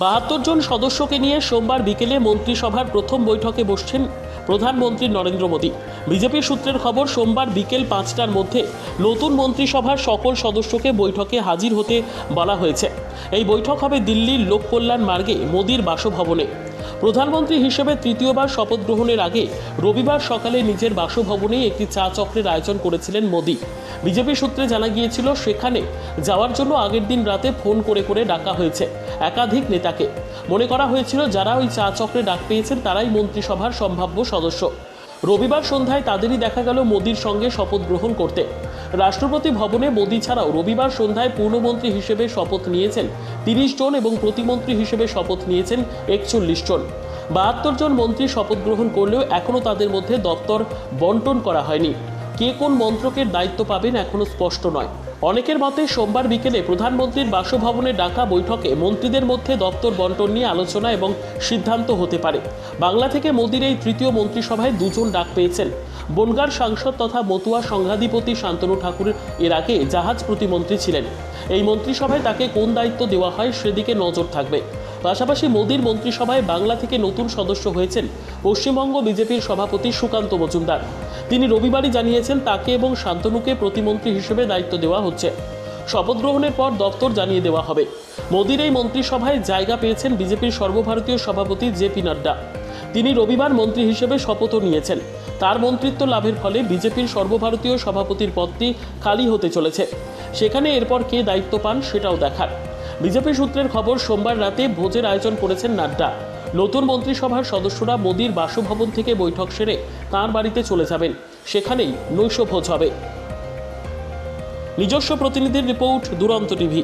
বাহাত্তর জন সদস্যকে নিয়ে সোমবার বিকেলে মন্ত্রিসভার প্রথম বৈঠকে বসছেন প্রধানমন্ত্রী নরেন্দ্র মোদী। বিজেপি সূত্রের খবর, সোমবার বিকেল পাঁচটার মধ্যে নতুন মন্ত্রিসভার সকল সদস্যকে বৈঠকে হাজির হতে বলা হয়েছে। এই বৈঠক হবে দিল্লির লোক কল্যাণ মার্গে মোদীর বাসভবনে। প্রধানমন্ত্রী হিসেবে তৃতীয়বার শপথ গ্রহণের আগে রবিবার সকালে নিজের বাসভবনে একটি চা চক্রের আয়োজন করেছিলেন মোদী। বিজেপি সূত্রে জানা গিয়েছিল, সেখানে যাওয়ার জন্য আগের দিন রাতে ফোন করে করে ডাকা হয়েছে একাধিক নেতাকে। মনে করা হয়েছিল, যারা ওই চা চক্রে ডাক পেয়েছেন, তারাই মন্ত্রিসভার সম্ভাব্য সদস্য। রবিবার সন্ধ্যায় তাদেরই দেখা গেল মোদির সঙ্গে শপথ গ্রহণ করতে। রাষ্ট্রপতি ভবনে মোদী ছাড়াও রবিবার সন্ধ্যায় পূর্ণমন্ত্রী হিসেবে শপথ নিয়েছেন তিরিশ জন এবং প্রতিমন্ত্রী হিসেবে শপথ নিয়েছেন একচল্লিশ জন। বাহাত্তর জন মন্ত্রী শপথ গ্রহণ করলেও এখনও তাদের মধ্যে দপ্তর বন্টন করা হয়নি। কে কোন মন্ত্রকের দায়িত্ব পাবেন এখনও স্পষ্ট নয়। অনেকের মতে সোমবার বিকেলে প্রধানমন্ত্রীর বাসভবনে ডাকা বৈঠকে মন্ত্রীদের মধ্যে দপ্তর বন্টন নিয়ে আলোচনা এবং সিদ্ধান্ত হতে পারে। বাংলা থেকে মোদির এই তৃতীয় মন্ত্রিসভায় দুজন ডাক পেয়েছেন। বনগার সাংসদ তথা মতুয়া সংঘাধিপতি শান্তনু ঠাকুর এর আগে জাহাজ প্রতিমন্ত্রী ছিলেন। এই মন্ত্রিসভায় তাকে কোন দায়িত্ব দেওয়া হয় সেদিকে নজর থাকবে। পাশাপাশি মোদীর মন্ত্রিসভায় বাংলা থেকে নতুন সদস্য হয়েছেন পশ্চিমবঙ্গ বিজেপির সভাপতি সুকান্ত মজুমদার। তিনি রবিবারই জানিয়েছেন, তাকে এবং শান্তনুকে প্রতিমন্ত্রী হিসেবে দায়িত্ব দেওয়া হচ্ছে। শপথ গ্রহণের পর দপ্তর জানিয়ে দেওয়া হবে। মোদীর এই মন্ত্রিসভায় জায়গা পেয়েছেন বিজেপির সর্বভারতীয় সভাপতি জেপি নাড্ডা। তিনি রবিবার মন্ত্রী হিসেবে শপথও নিয়েছেন। তার মন্ত্রিত্ব লাভের ফলে বিজেপির সর্বভারতীয় সভাপতির পদটি খালি হতে চলেছে। সেখানে এরপর কে দায়িত্ব পান সেটাও দেখার। বিজেপি সূত্রের খবর, সোমবার রাতে ভোজের আয়োজন করেছেন নাড্ডা। নতুন মন্ত্রিসভার সদস্যরা মোদীর বাসভবন থেকে বৈঠক সেরে তাঁর বাড়িতে চলে যাবেন। সেখানেই নৈশ ভোজ হবে। নিজস্ব প্রতিনিধির রিপোর্ট, দুরন্ত টিভি।